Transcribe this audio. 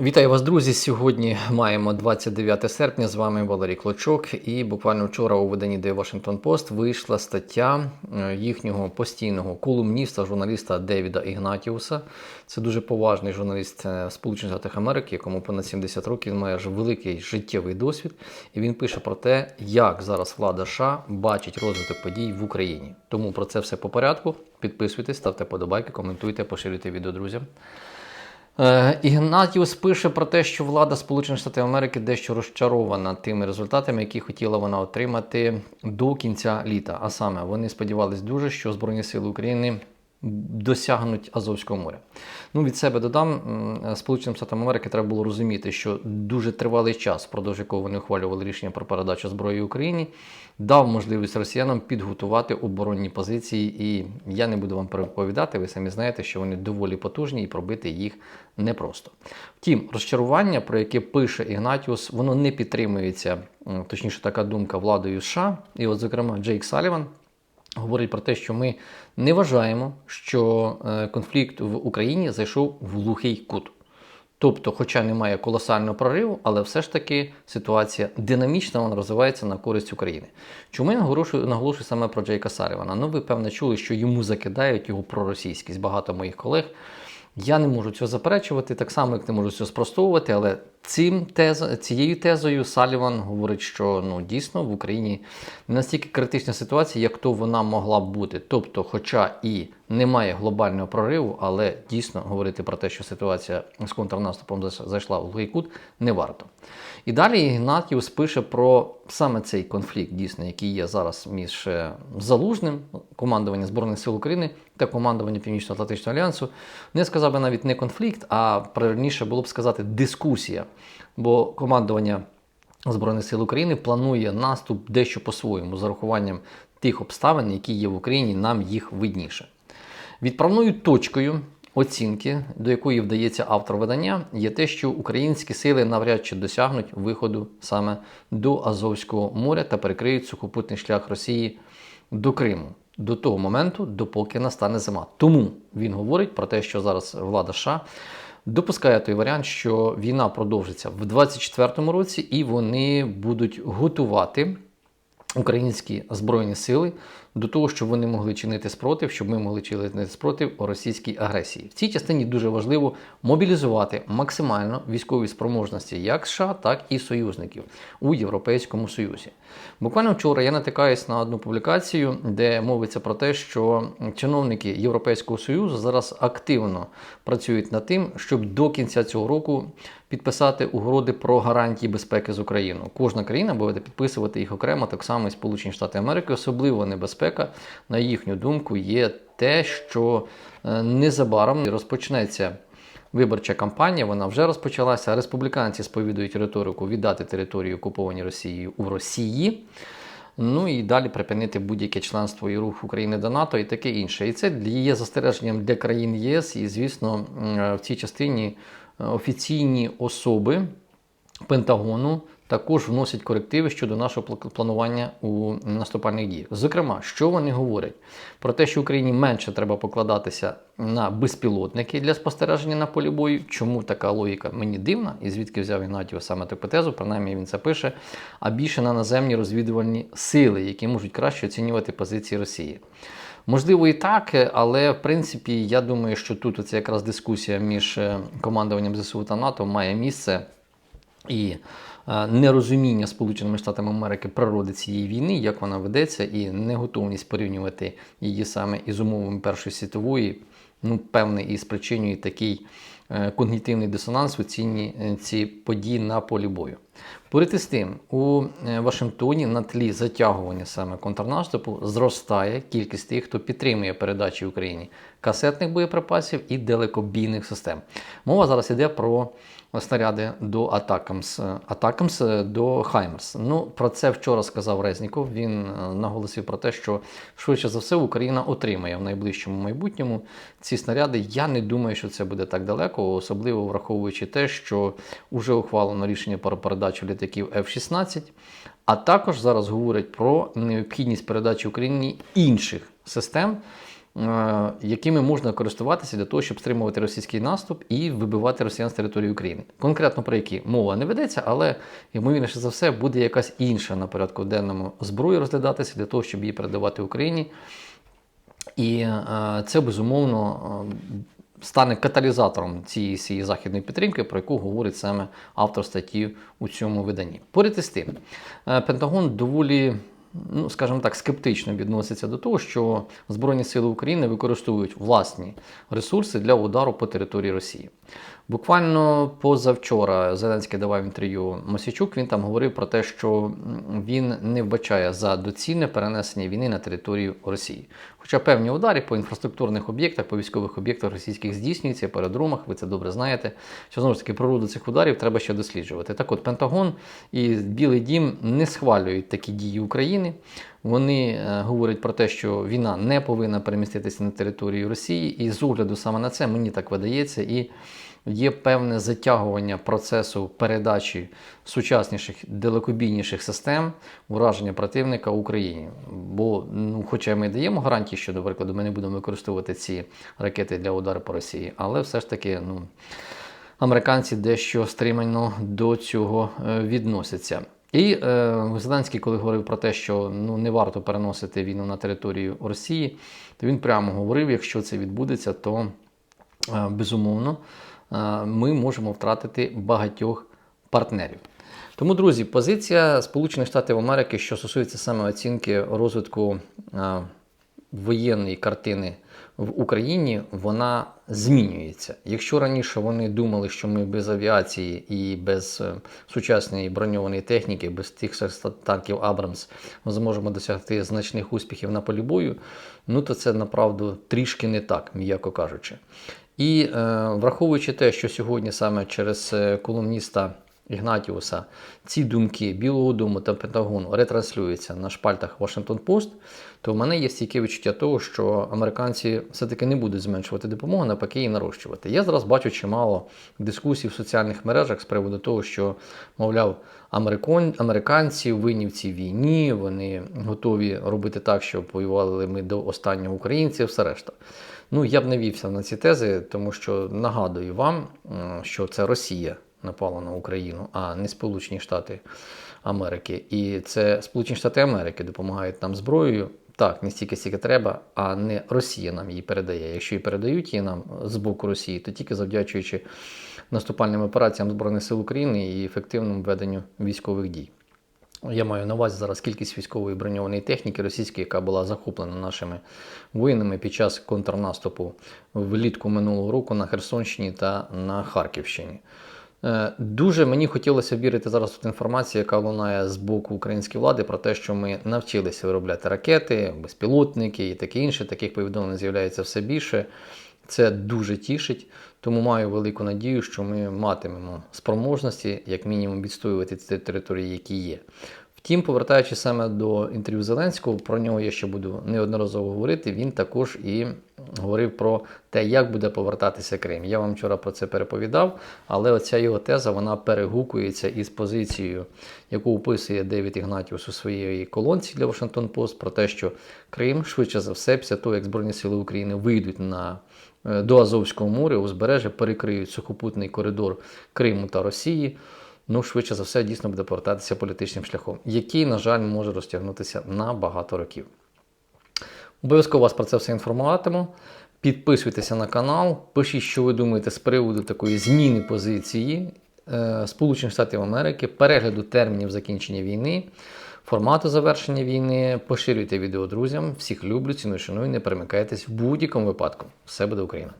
Вітаю вас, друзі! Сьогодні маємо 29 серпня. З вами Валерій Клочок. І буквально вчора у виданні The Washington Post вийшла стаття е, їхнього постійного колумніста, журналіста Девіда Ігнатіуса. Це дуже поважний журналіст е, Сполучених Штатів Америки, якому понад 70 років має великий життєвий досвід. І він пише про те, як зараз влада США бачить розвиток подій в Україні. Тому про це все по порядку. Підписуйтесь, ставте подобайки, коментуйте, поширюйте відео друзям. Е, Ігнатіус пише про те, що влада Сполучених Штатів Америки дещо розчарована тими результатами, які хотіла вона отримати до кінця літа. А саме вони сподівались дуже, що Збройні Сили України досягнуть Азовського моря. Ну, від себе додам, Сполученим Штатам Америки треба було розуміти, що дуже тривалий час, впродовж якого вони ухвалювали рішення про передачу зброї Україні, дав можливість росіянам підготувати оборонні позиції. І я не буду вам переповідати, ви самі знаєте, що вони доволі потужні і пробити їх непросто. Втім, розчарування, про яке пише Ігнатіус, воно не підтримується, точніше, така думка владою США. І, от, зокрема, Джейк Саліван говорить про те, що ми не вважаємо, що е, конфлікт в Україні зайшов в глухий кут. Тобто, хоча немає колосального прориву, але все ж таки ситуація динамічна, вона розвивається на користь України. Чому я наголошую, наголошую саме про Джейка Салівана? Ну, ви певно чули, що йому закидають його проросійськість. Багато моїх колег. Я не можу цього заперечувати, так само, як не можу цього спростовувати, але цим тез, цією тезою Саліван говорить, що ну, дійсно в Україні не настільки критична ситуація, як то вона могла б бути. Тобто, хоча і немає глобального прориву, але дійсно говорити про те, що ситуація з контрнаступом зайш- зайшла в глухий кут, не варто. І далі Ігнатіус пише про саме цей конфлікт, дійсно, який є зараз між е, залужним командуванням Збройних сил України та командуванням Північно-Атлантичного альянсу. Не сказав би навіть не конфлікт, а правильніше було б сказати дискусія. Бо командування Збройних сил України планує наступ дещо по-своєму, з урахуванням тих обставин, які є в Україні, нам їх видніше. Відправною точкою оцінки, до якої вдається автор видання, є те, що українські сили навряд чи досягнуть виходу саме до Азовського моря та перекриють сухопутний шлях Росії до Криму до того моменту, допоки настане зима. Тому він говорить про те, що зараз влада США допускає той варіант, що війна продовжиться в 2024 році, і вони будуть готувати українські збройні сили до того, щоб вони могли чинити спротив, щоб ми могли чинити спротив російській агресії. В цій частині дуже важливо мобілізувати максимально військові спроможності як США, так і союзників у Європейському Союзі. Буквально вчора я натикаюсь на одну публікацію, де мовиться про те, що чиновники Європейського Союзу зараз активно працюють над тим, щоб до кінця цього року підписати угоди про гарантії безпеки з Україною. Кожна країна буде підписувати їх окремо, так само і Сполучені Штати Америки. Особливо небезпека, на їхню думку, є те, що е, незабаром розпочнеться. Виборча кампанія, вона вже розпочалася. Республіканці сповідують риторику віддати територію окуповані Росією у Росії. Ну і далі припинити будь-яке членство і рух України до НАТО і таке інше. І це є застереженням для країн ЄС. І, звісно, в цій частині е, офіційні особи Пентагону також вносять корективи щодо нашого планування у наступальних діях. Зокрема, що вони говорять? Про те, що Україні менше треба покладатися на безпілотники для спостереження на полі бою. Чому така логіка мені дивна, і звідки взяв Ігнатів саме таку тезу, принаймні він це пише, а більше на наземні розвідувальні сили, які можуть краще оцінювати позиції Росії. Можливо, і так, але в принципі я думаю, що тут оця якраз дискусія між е, командуванням ЗСУ та НАТО має місце і е, нерозуміння Сполученими Штатами Америки природи цієї війни, як вона ведеться, і неготовність порівнювати її саме із умовами Першої світової, ну, певне, і спричинює такий е, когнітивний дисонанс у оцінні е, ці події на полі бою. Поряд із тим, у е, Вашингтоні на тлі затягування саме контрнаступу зростає кількість тих, хто підтримує передачі Україні касетних боєприпасів і далекобійних систем. Мова зараз йде про снаряди до Атакамс, Атакамс до Хаймерс. Ну, про це вчора сказав Резніков. Він е, наголосив про те, що швидше за все Україна отримає в найближчому майбутньому ці снаряди. Я не думаю, що це буде так далеко, особливо враховуючи те, що вже ухвалено рішення про передачу літаків F-16. А також зараз говорять про необхідність передачі Україні інших систем. е, якими можна користуватися для того, щоб стримувати російський наступ і вибивати росіян з території України. Конкретно про які мова не ведеться, але ймовірніше за все буде якась інша на порядку денному зброя розглядатися для того, щоб її передавати Україні. І е, це безумовно е, стане каталізатором цієї цієї західної підтримки, про яку говорить саме автор статті у цьому виданні. Поряд із тим, е, Пентагон доволі. Ну, скажімо так, скептично відноситься до того, що Збройні Сили України використовують власні ресурси для удару по території Росії. Буквально позавчора Зеленський давав інтерв'ю Мосічук. Він там говорив про те, що він не вбачає за доцільне перенесення війни на територію Росії. Хоча певні удари по інфраструктурних об'єктах, по військових об'єктах російських здійснюються по ви це добре знаєте. Що знову ж таки природу цих ударів треба ще досліджувати. Так от Пентагон і Білий Дім не схвалюють такі дії України. Вони е, говорять про те, що війна не повинна переміститися на територію Росії, і з огляду саме на це мені так видається. І є певне затягування процесу передачі сучасніших далекобійніших систем ураження противника Україні. Бо, ну, хоча ми даємо гарантії, що, до прикладу, ми не будемо використовувати ці ракети для удару по Росії, але все ж таки, ну. Американці дещо стримано до цього е, відносяться. І е, Зеленський, коли говорив про те, що ну не варто переносити війну на територію Росії, то він прямо говорив: якщо це відбудеться, то е, безумовно е, ми можемо втратити багатьох партнерів. Тому, друзі, позиція Сполучених Штатів Америки, що стосується саме оцінки розвитку е, воєнної картини в Україні, вона змінюється. Якщо раніше вони думали, що ми без авіації і без е, сучасної броньованої техніки, без тих танків Абрамс, ми зможемо досягти значних успіхів на полі бою, ну то це направду трішки не так, м'яко кажучи. І е, враховуючи те, що сьогодні саме через е, колумніста Ігнатіуса ці думки Білого Дому та Пентагону ретранслюються на шпальтах Washington Post, то в мене є стійке відчуття того, що американці все-таки не будуть зменшувати допомогу, навпаки, її нарощувати. Я зараз бачу чимало дискусій в соціальних мережах з приводу того, що, мовляв, американці винні в цій війні, вони готові робити так, щоб воювали ми до останнього українців, все решта. Ну, я б не вівся на ці тези, тому що нагадую вам, що це Росія напала на Україну, а не Сполучені Штати Америки. І це Сполучені Штати Америки допомагають нам зброєю. Так, не стільки стільки треба, а не Росія нам її передає. Якщо і передають її нам з боку Росії, то тільки завдячуючи наступальним операціям Збройних сил України і ефективному веденню військових дій. Я маю на увазі зараз кількість військової броньованої техніки російської, яка була захоплена нашими воїнами під час контрнаступу влітку минулого року на Херсонщині та на Харківщині. Е, Дуже мені хотілося вірити зараз тут інформацію, яка лунає з боку української влади про те, що ми навчилися виробляти ракети, безпілотники і таке інше. Таких повідомлень з'являється все більше. Це дуже тішить, тому маю велику надію, що ми матимемо спроможності, як мінімум, відстоювати ці території, які є. Втім, повертаючись саме до інтерв'ю Зеленського, про нього я ще буду неодноразово говорити. Він також і говорив про те, як буде повертатися Крим. Я вам вчора про це переповідав, але оця його теза вона перегукується із позицією, яку описує Девід Ігнатіус у своїй колонці для Washington Post, про те, що Крим швидше за все, після того, як Збройні Сили України вийдуть на е, до Азовського моря, узбережжя перекриють сухопутний коридор Криму та Росії ну, швидше за все, дійсно буде повертатися політичним шляхом, який, на жаль, може розтягнутися на багато років. Обов'язково вас про це все інформуватиму. Підписуйтеся на канал, пишіть, що ви думаєте з приводу такої зміни позиції е, Сполучених Штатів Америки, перегляду термінів закінчення війни, формату завершення війни. Поширюйте відео друзям. Всіх люблю, ціную, шаную, не перемикайтесь в будь-якому випадку. Все буде Україна!